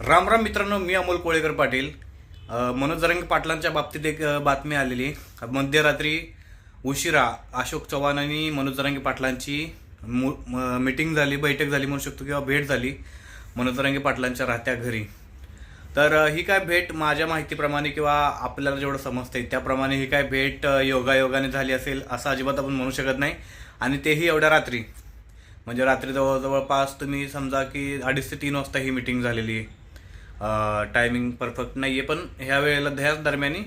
राम राम मित्रांनो मी अमोल कोळेकर पाटील. अ, मनोज पाटलांच्या बाबतीत एक बातमी आलेली. मध्यरात्री उशिरा अशोक चव्हाण आणि मनोज जरंगे पाटलांची मीटिंग झाली बैठक झाली म्हणू शकतो किंवा भेट झाली मनोज पाटलांच्या राहत्या घरी. तर ही काय भेट माझ्या माहितीप्रमाणे किंवा आपल्याला जेवढं समजतंय त्याप्रमाणे ही काय भेट योगायोगाने झाली असेल असं अजिबात आपण म्हणू शकत नाही. आणि तेही एवढ्या रात्री. म्हणजे रात्री जवळ जवळपास तुम्ही समजा की अडीच ते तीन वाजता ही मिटिंग झालेली आहे. टायमिंग परफेक्ट नाही आहे पण ह्या वेळेला ह्याच दरम्यानी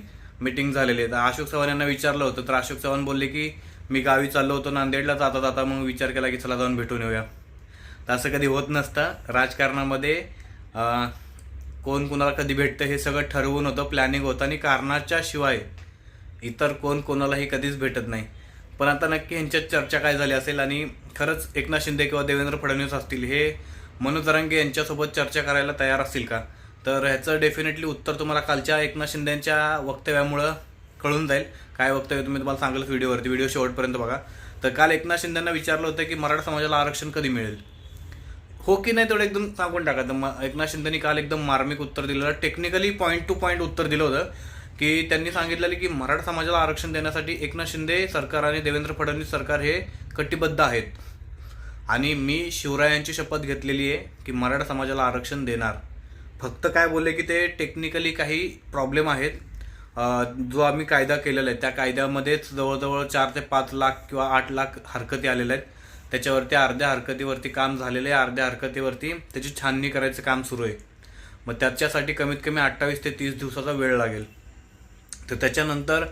मिटिंग झालेली आहे. तर अशोक चव्हाण यांना विचारलं होतं तर अशोक चव्हाण बोलले की मी गावी चाललो होतो नांदेडला जाता जाता मग विचार केला की चला जाऊन भेटून येऊया. तर असं कधी होत नसतं. राजकारणामध्ये कोण कोणाला कधी भेटतं हे सगळं ठरवून होतं प्लॅनिंग होतं आणि कारणाच्या शिवाय इतर कोण कोणालाही कधीच भेटत नाही. पण आता नक्की यांच्यात चर्चा काय झाली असेल आणि खरंच एकनाथ शिंदे किंवा देवेंद्र फडणवीस असतील हे मनोज यांच्यासोबत चर्चा करायला तयार असतील का? तर ह्याचं डेफिनेटली उत्तर तुम्हाला कालच्या एकनाथ शिंदेच्या वक्तव्यामुळं कळून जाईल. काय वक्तव्य तुम्ही तुम्हाला सांगेल व्हिडिओवरती. व्हिडिओ शेवटपर्यंत बघा. तर काल एकनाथ शिंदेंना विचारलं होतं की मराठा समाजाला आरक्षण कधी मिळेल? हो की नाही तेवढं एकदम सांगून टाका. तर एकनाथ शिंदेनी काल एकदम मार्मिक उत्तर दिलेलं टेक्निकली पॉईंट टू पॉईंट उत्तर दिलं होतं की त्यांनी सांगितलेलं की मराठा समाजाला आरक्षण देण्यासाठी एकनाथ शिंदे सरकार आणि देवेंद्र फडणवीस सरकार हे कटिबद्ध आहेत. आणि मी शिवरायांची शपथ घेतलेली आहे की मराठा समाजाला आरक्षण देणार. फक्त काय बोलले की ते टेक्निकली काही प्रॉब्लेम आहेत. जो आम्ही कायदा केलेला आहे त्या कायद्यामध्येच जवळजवळ चार ते पाच लाख किंवा आठ लाख हरकती आलेल्या आहेत. त्याच्यावरती अर्ध्या हरकतीवरती काम झालेलं आहे अर्ध्या हरकतीवरती त्याची छाननी करायचं काम सुरू आहे. मग त्याच्यासाठी कमीत कमी अठ्ठावीस ते तीस दिवसाचा वेळ लागेल. तर त्याच्यानंतर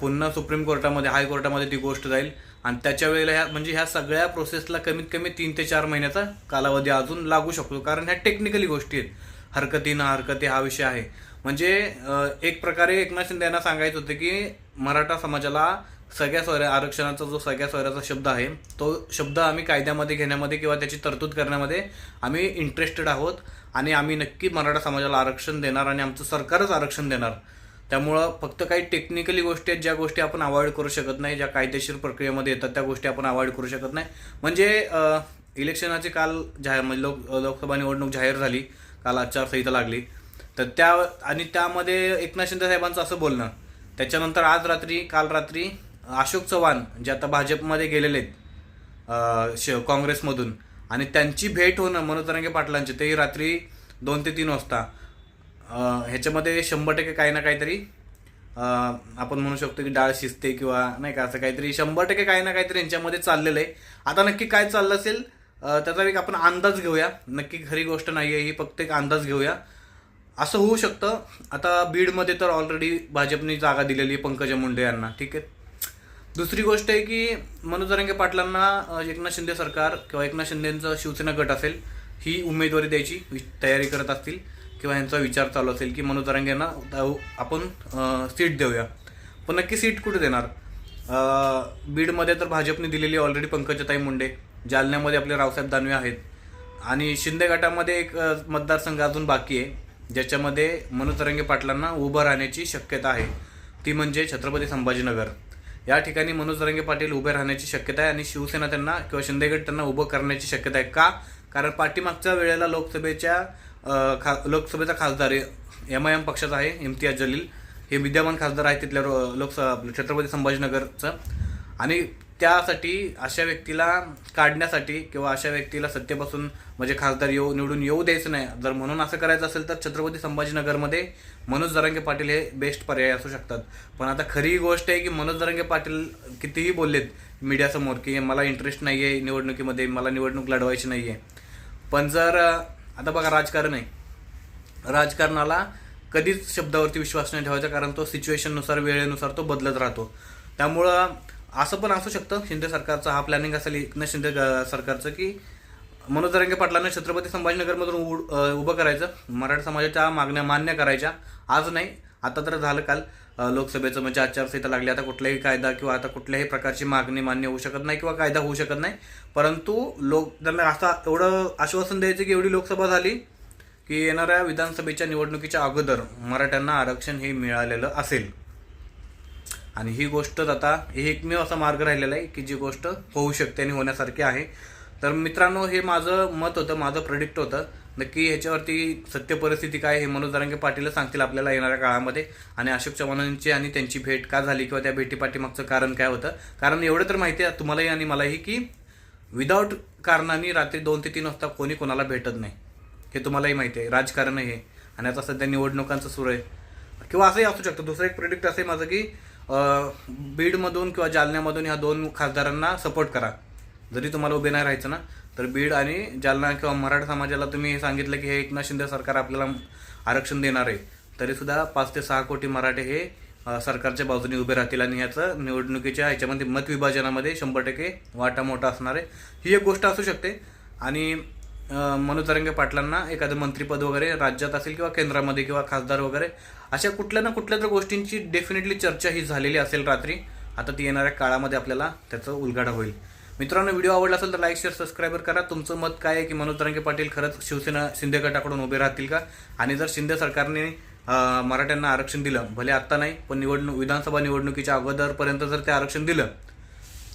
पुन्हा सुप्रीम कोर्टामध्ये हायकोर्टामध्ये ती गोष्ट जाईल. आणि त्याच्या वेळेला ह्या म्हणजे ह्या सगळ्या प्रोसेसला कमीत कमी तीन ते चार महिन्याचा कालावधी अजून लागू शकतो. कारण ह्या टेक्निकली गोष्टी आहेत. हरकती ना हरकती हा विषय आहे. म्हणजे एक प्रकारे एकनाथ शिंदे यांना सांगायचं होतं की मराठा समाजाला सगळ्या सोयऱ्या आरक्षणाचा जो सगळ्या सोयऱ्याचा शब्द आहे तो शब्द आम्ही कायद्यामध्ये घेण्यामध्ये किंवा त्याची तरतूद करण्यामध्ये आम्ही इंटरेस्टेड आहोत आणि आम्ही नक्की मराठा समाजाला आरक्षण देणार आणि आमचं सरकारच आरक्षण देणार. त्यामुळं फक्त काही टेक्निकली गोष्टी आहेत ज्या गोष्टी आपण अवॉइड करू शकत नाही ज्या कायदेशीर प्रक्रियेमध्ये येतात त्या गोष्टी आपण अवॉइड करू शकत नाही. म्हणजे इलेक्शनाचे इलेक्शनाची काल जाहीर म्हणजे लोक लोकसभा निवडणूक जाहीर झाली. काल आचारसंहिता लागली. तर त्या आणि त्यामध्ये एकनाथ शिंदे साहेबांचं असं बोलणं त्याच्यानंतर आज रात्री काल रात्री अशोक चव्हाण जे आता भाजपमध्ये गेलेले आहेत श काँग्रेसमधून आणि त्यांची भेट होणं मनोज तरंगे पाटलांची तेही रात्री दोन ते तीन वाजता. ह्याच्यामध्ये शंभर टक्के काही ना काहीतरी आपण म्हणू शकतो की डाळ शिजते किंवा नाही का असं काहीतरी शंभर टक्के काही ना काहीतरी यांच्यामध्ये चाललेलं आहे. आता नक्की काय चाललं असेल त्याचा एक आपण अंदाज घेऊया. नक्की खरी गोष्ट नाही आहे ही फक्त एक अंदाज घेऊया. असं होऊ शकतं. आता बीडमध्ये तर ऑलरेडी भाजपने जागा दिलेली आहे पंकजा मुंडे यांना. ठीक आहे? दुसरी गोष्ट आहे की मनोज पाटलांना एकनाथ शिंदे सरकार किंवा एकनाथ शिंदेचं शिवसेना गट असेल ही उमेदवारी द्यायची वि- तयारी करत असतील किंवा यांचा विचार चालू असेल की मनोज यांना आपण सीट देऊया. पण नक्की सीट कुठे देणार? बीडमध्ये तर भाजपने दिलेली ऑलरेडी पंकजाताई मुंडे. जालन्यामध्ये आपले रावसाहेब दानवे आहेत. आणि शिंदे गटामध्ये एक मतदारसंघ अजून बाकी आहे ज्याच्यामध्ये मनोज पाटलांना उभं राहण्याची शक्यता आहे. ती म्हणजे छत्रपती संभाजीनगर. या ठिकाणी मनोज पाटील उभे राहण्याची शक्यता आहे आणि शिवसेना त्यांना किंवा शिंदेगड त्यांना उभं करण्याची शक्यता आहे. का? कारण पाठीमागच्या वेळेला लोकसभेच्या खा लोकसभेचा खासदार एम आय एम पक्षाचा आहे इम्तियाज जलील. हे विद्यमान खासदार आहेत तिथल्या लोकस लोकसभा छत्रपती संभाजीनगरचं. आणि त्यासाठी अशा व्यक्तीला काढण्यासाठी किंवा अशा व्यक्तीला सत्तेपासून म्हणजे खासदार येऊ निवडून येऊ द्यायचं नाही. जर म्हणून असं करायचं असेल तर छत्रपती संभाजीनगरमध्ये मनोज जरांगे पाटील हे बेस्ट पर्याय असू शकतात. पण आता खरी गोष्ट आहे की मनोज जरांगे पाटील कितीही बोललेत मीडियासमोर की मला इंटरेस्ट नाही आहे निवडणुकीमध्ये मला निवडणूक लढवायची नाही आहे पण जर आता बघा राजकारण आहे. राजकारणाला कधीच शब्दावरती विश्वास नाही ठेवायचा कारण तो सिच्युएशननुसार वेळेनुसार तो बदलत राहतो. त्यामुळं असं पण असू शकतं. शिंदे सरकारचं हा प्लॅनिंग असेल एकनाथ शिंदे सरकारचं की मनोज दरंगे पाटलांना छत्रपती संभाजीनगरमधून उभं करायचं. मराठा समाजाच्या मागण्या मान्य करायच्या. आज नाही आता तर झालं काल. लोकसभेचं म्हणजे आचारसंहिता लागली. आता कुठलाही कायदा किंवा आता कुठल्याही प्रकारची मागणी मान्य होऊ शकत नाही किंवा कायदा होऊ शकत नाही. परंतु लोक त्यांना असं एवढं आश्वासन द्यायचं की एवढी लोकसभा झाली की येणाऱ्या विधानसभेच्या निवडणुकीच्या अगोदर मराठ्यांना आरक्षण हे मिळालेलं असेल. आणि ही गोष्टच आता हे एकमेव असा मार्ग राहिलेला आहे की जी गोष्ट होऊ शकते आणि होण्यासारखी आहे. तर मित्रांनो हे माझं मत होतं माझं प्रेडिक्ट होतं नक्की ह्याच्यावरती सत्य परिस्थिती काय हे मनोज जरांगे पाटीलच सांगतील आपल्याला येणाऱ्या काळामध्ये. आणि अशोक चव्हाणांची आणि त्यांची भेट का झाली किंवा त्या भेटीपाठीमागचं कारण काय होतं? कारण एवढं तर माहिती आहे तुम्हालाही आणि मलाही की विदाऊट कारणाने रात्री दोन ते तीन वाजता कोणी कोणाला भेटत नाही. हे तुम्हालाही माहिती आहे. राजकारण हे. आणि आता सध्या निवडणुकांचं सुरू आहे. किंवा असंही असू शकतं. दुसरं एक प्रोडिक्ट असं आहे माझं की बीडमधून किंवा जालन्यामधून ह्या दोन खासदारांना सपोर्ट करा. जरी तुम्हाला उभे नाही राहायचं ना तर बीड आणि जालना किंवा मराठा समाजाला तुम्ही सांगितलं की हे एकनाथ शिंदे सरकार आपल्याला आरक्षण देणार आहे तरीसुद्धा पाच ते सहा कोटी मराठे हे सरकारच्या बाजूने उभे राहतील आणि ह्याचं निवडणुकीच्या ह्याच्यामध्ये मतविभाजनामध्ये शंभर टक्के वाटा मोठा असणार आहे. ही एक गोष्ट असू शकते. आणि मनोतरंगे पाटलांना एखादं मंत्रीपद वगैरे राज्यात असेल किंवा केंद्रामध्ये किंवा खासदार वगैरे अशा कुठल्या ना कुठल्या तर गोष्टींची डेफिनेटली चर्चा ही झालेली असेल रात्री. आता ती येणाऱ्या काळामध्ये आपल्याला त्याचं उलगाडा होईल. मित्रांनो व्हिडिओ आवडला असेल तर लाईक शेअर सबस्क्राईबर करा. तुमचं मत काय आहे की मनोज तरंगे पाटील खरंच शिवसेना शिंदे गटाकडून उभे राहतील का? आणि जर शिंदे सरकारने मराठ्यांना आरक्षण दिलं भले आत्ता नाही पण निवडणूक विधानसभा निवडणुकीच्या अगोदरपर्यंत जर ते आरक्षण दिलं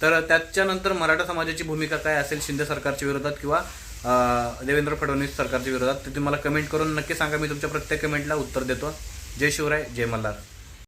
तर त्याच्यानंतर मराठा समाजाची भूमिका काय असेल शिंदे सरकारच्या विरोधात किंवा देवेंद्र फडणवीस सरकारच्या विरोधात. ते तुम्हाला कमेंट करून नक्की सांगा मी तुमच्या प्रत्येक कमेंटला उत्तर देतो. जय शिवराय जय मल्हार.